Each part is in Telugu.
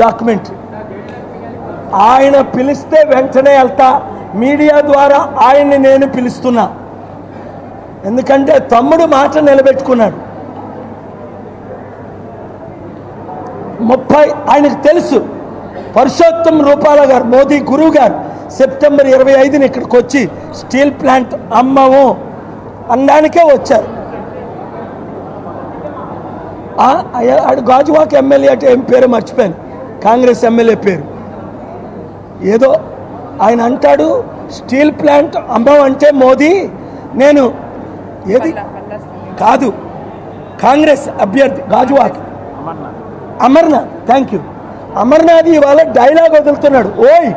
డాక్యుమెంట్. ఆయన పిలిస్తే వెంటనే వెళ్తా. మీడియా ద్వారా ఆయన్ని నేను పిలుస్తున్నా. ఎందుకంటే తమ్ముడు మాట నిలబెట్టుకున్నాడు. ముప్పై ఆయనకు తెలుసు. పరుషోత్తం రూపాల గారు మోదీ గురువు గారు సెప్టెంబర్ ఇరవై ఐదుని ఇక్కడికి వచ్చి స్టీల్ ప్లాంట్ అమ్మము అనడానికే వచ్చారు. ఆడు గాజువాక ఎమ్మెల్యే అంటే ఏం పేరు మర్చిపోయాను. కాంగ్రెస్ ఎమ్మెల్యే పేరు. ఏదో ఆయన అంటాడు స్టీల్ ప్లాంట్ అమ్మమంటే మోదీ నేను ఏది కాదు కాంగ్రెస్ అభ్యర్థి గాజువాక్. అమర్నాథ్. థ్యాంక్ యూ అమర్నాథ్ ఇవాళ డైలాగ్ వదులుతున్నాడు. ఓయ్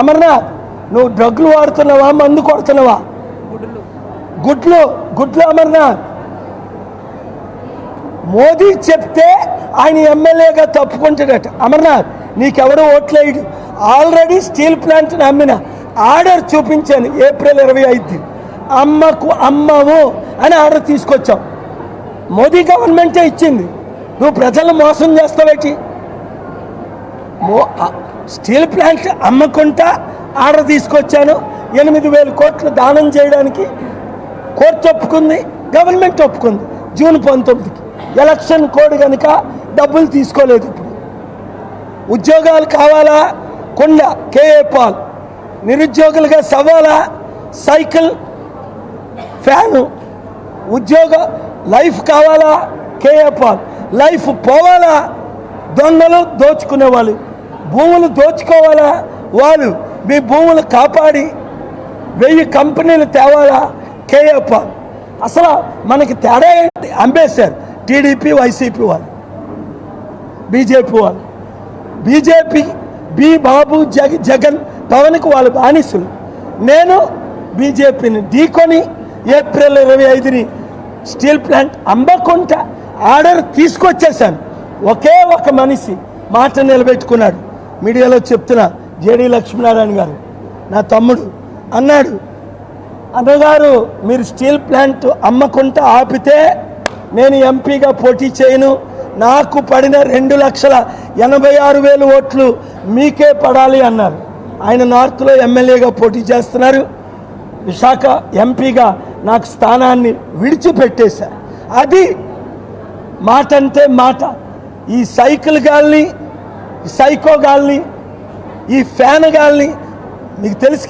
అమర్నాథ్ నువ్వు డ్రగ్లు వాడుతున్నావా మందు కొడుతున్నావా? గుడ్లు గుడ్లు అమర్నాథ్. మోదీ చెప్తే ఆయన ఎమ్మెల్యేగా తప్పుకుంటాడట. అమర్నాథ్ నీకెవడు ఓట్లేయడు ఆల్రెడీ స్టీల్ ప్లాంట్ని అమ్మిన ఆర్డర్ చూపించాను ఏప్రిల్ ఇరవై ఐదు. అమ్మకు అమ్మము అని ఆర్డర్ తీసుకొచ్చాం. మోదీ గవర్నమెంటే ఇచ్చింది. నువ్వు ప్రజలను మోసం చేస్తావేటి? స్టీల్ ప్లాంట్ అమ్మకుంటా ఆర్డర్ తీసుకొచ్చాను. ఎనిమిది వేల కోట్లు దానం చేయడానికి కోర్టు ఒప్పుకుంది గవర్నమెంట్ ఒప్పుకుంది. జూన్ పంతొమ్మిదికి. ఎలక్షన్ కోడ్ కనుక డబ్బులు తీసుకోలేదు. ఇప్పుడు ఉద్యోగాలు కావాలా? కొండ కేఏ పాల్. నిరుద్యోగులుగా సవాలా సైకిల్ ఫ్యాను. ఉద్యోగ లైఫ్ కావాలా? కేఏ పాల్. లైఫ్ పోవాలా? దొంగలు దోచుకునే వాళ్ళు భూములు దోచుకోవాలా? వాళ్ళు మీ భూములు కాపాడి వెయ్యి కంపెనీలు తేవాలా? కేఏ పాల్. అసలు మనకి తేడా ఏంటి? అంబేద్కర్ టీడీపీ వైసీపీ వాళ్ళు. బీజేపీ వాళ్ళు. బీజేపీ బి బాబు జగ జగన్ పవన్కి వాళ్ళు బానిసులు. నేను బీజేపీని ఢీకొని ఏప్రిల్ ఇరవై ఐదుని స్టీల్ ప్లాంట్ అమ్మకుంటా ఆర్డర్ తీసుకొచ్చేసాను ఒకే ఒక మనిషి మాట నిలబెట్టుకున్నాడు. మీడియాలో చెప్తున్నా జేడి లక్ష్మీనారాయణ గారు నా తమ్ముడు అన్నాడు అన్నగారు మీరు స్టీల్ ప్లాంట్ అమ్మకుంటా ఆపితే నేను ఎంపీగా పోటీ చేయను. నాకు పడిన రెండు లక్షల ఎనభై ఆరు వేలు ఓట్లు మీకే పడాలి అన్నారు. ఆయన నార్త్లో ఎమ్మెల్యేగా పోటీ చేస్తున్నారు. విశాఖ ఎంపీగా నాకు స్థానాన్ని విడిచిపెట్టేశారు. అది మాట అంటే మాట. ఈ సైకిల్ గాల్ని సైకో గాల్ని ఈ ఫ్యాన్ గాల్ని మీకు తెలుసు